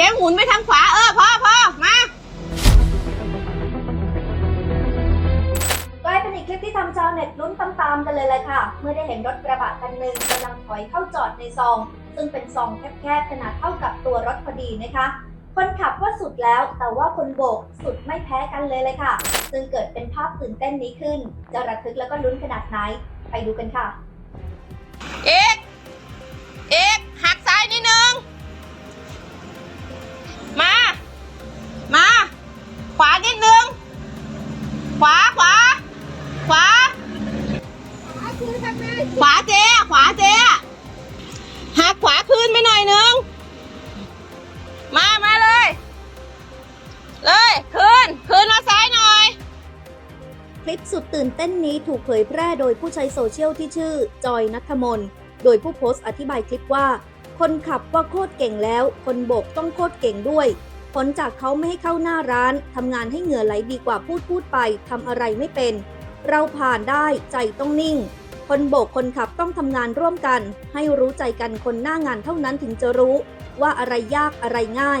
กมหมุนไปทางขวา เออพอพอมากลายเป็นอีกคลิปที่ทำชาวเน็ตลุ้นตามๆกันเลยแหละค่ะ เมื่อได้เห็นรถกระบะคันหนึ่งกำลังถอยเข้าจอดในซอง ซึ่งเป็นซองแคบๆขนาดเท่ากับตัวรถพอดีนะคะคนขับว่าสุดแล้วแต่ว่าคนโบกสุดไม่แพ้กันเลยเลยค่ะ ซึ่งเกิดเป็นภาพตื่นเต้นนี้ขึ้น จะระทึกแล้วก็ลุ้นขนาดไหน ไปดูกันค่ะ ตื่นเต้นนี้ถูกเผยแพร่โดยผู้ใช้โซเชียลที่ชื่อจอยนัทมน โดยผู้โพสต์อธิบายคลิปว่า คนขับว่าโคตรเก่งแล้ว คนโบกต้องโคตรเก่งด้วย ผลจากเขาไม่ให้เข้าหน้าร้าน ทำงานให้เหงื่อไหลดีกว่าพูดพูดไป ทำอะไรไม่เป็น เราผ่านได้ใจต้องนิ่ง คนโบกคนขับต้องทำงานร่วมกัน ให้รู้ใจกันคนหน้างานเท่านั้นถึงจะรู้ ว่าอะไรยากอะไรง่าย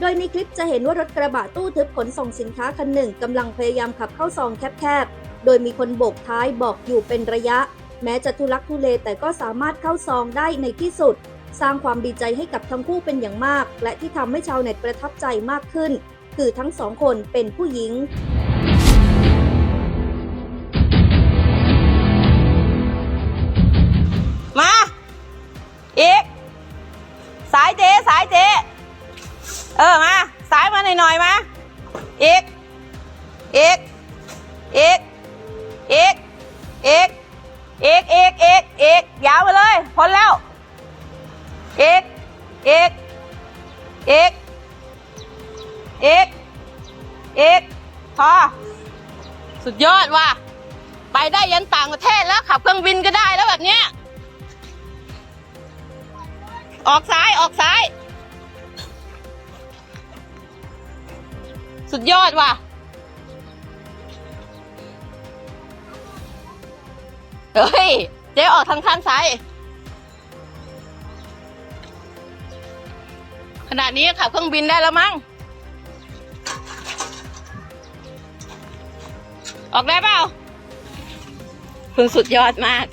โดยในคลิปจะเห็นว่ารถกระบะตู้ทึบขนส่งสินค้าคันหนึ่งกำลังพยายามขับเข้าซองแคบๆโดยมีคนโบกท้ายบอกอยู่เป็นระยะ แม้จะทุลักทุเลแต่ก็สามารถเข้าซองได้ในที่สุด สร้างความดีใจให้กับทั้งคู่เป็นอย่างมาก และที่ทำให้ชาวเน็ตประทับใจมากขึ้น คือทั้งสองคนเป็นผู้หญิงมาอีก สายเจสายเจเออมา สายมาหน่อยๆมาอีกอีกอีกอีก อีกอีกอีกอีกอีกยาวไปเลย พ้นแล้วอีกอีกอีกอีกอีกพอ สุดยอดว่ะ ไปได้ยันต่างประเทศแล้วขับเครื่องบินก็ได้แล้วแบบเนี้ย ออกซ้ายออกซ้าย สุดยอดว่ะ เฮ้ย เจ๊ออกทางข้างซ้าย ขนาดนี้ขับเครื่องบินได้แล้วมั้ง ออกได้เปล่า คุณสุดยอดมาก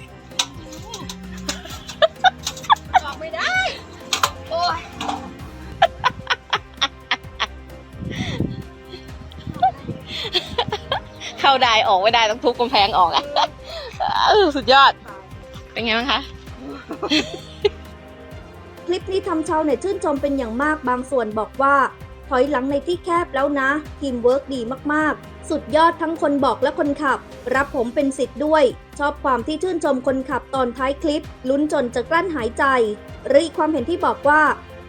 ออกไม่ได้ โอ้ยเข้าได้ออกไม่ได้ต้องทุบกำแพงออกอะ เออสุดยอด เป็นไงบ้างคะ คลิปนี้ทำชาวเน็ตชื่นชมเป็นอย่างมากบางส่วนบอกว่า ถอยหลังในที่แคบแล้วนะ ทีมเวิร์กดีมากๆ สุดยอดทั้งคนบอกและคนขับ รับผมเป็นสิทธิ์ด้วย ชอบความที่ชื่นชมคนขับตอนท้ายคลิป ลุ้นจนจะกลั้นหายใจหรืออีกความเห็นที่บอกว่า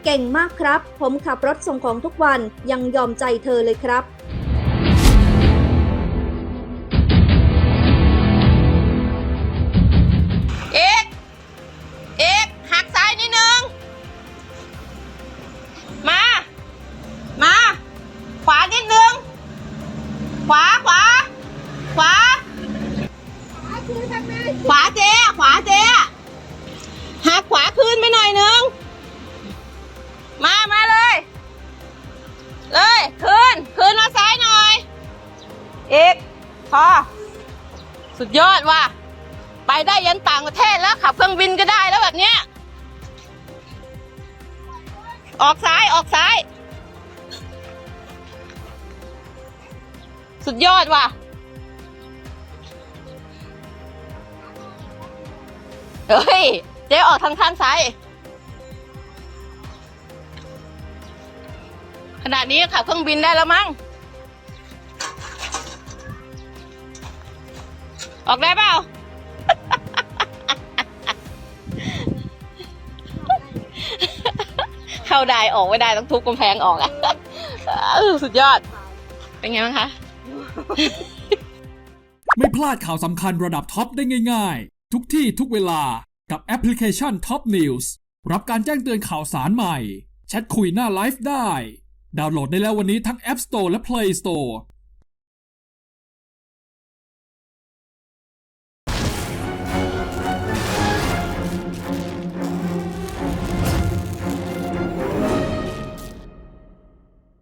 เก่งมากครับ ผมขับรถส่งของทุกวันยังยอมใจเธอเลยครับ ขวาเจ๊ขวาเจ๊หักขวาคืนไปหน่อยนึง มามาเลย เลยคืนคืนมาซ้ายหน่อยเอกพอสุดยอดว่ะไปได้ยันต่างประเทศแล้วขับเครื่องบินก็ได้แล้วแบบเนี้ยออกซ้ายออกซ้าย สุดยอดว่ะ เฮ้ย เจ๊ออกทางข้างซ้าย ขนาดนี้ขับเครื่องบินได้แล้วมั้ง ออกได้เปล่า เข้าได้ออกไม่ได้ต้องทุบกำแพงออกอะสุดยอด เป็นไงบ้างคะ ไม่พลาดข่าวสำคัญระดับท็อปได้ง่าย ๆ ทุกที่ทุกเวลากับแอปพลิเคชัน Top News รับการแจ้งเตือนข่าวสารใหม่ แชทคุยหน้าไลฟ์ได้ ดาวน์โหลดได้แล้ววันนี้ทั้ง App Store และ Play Store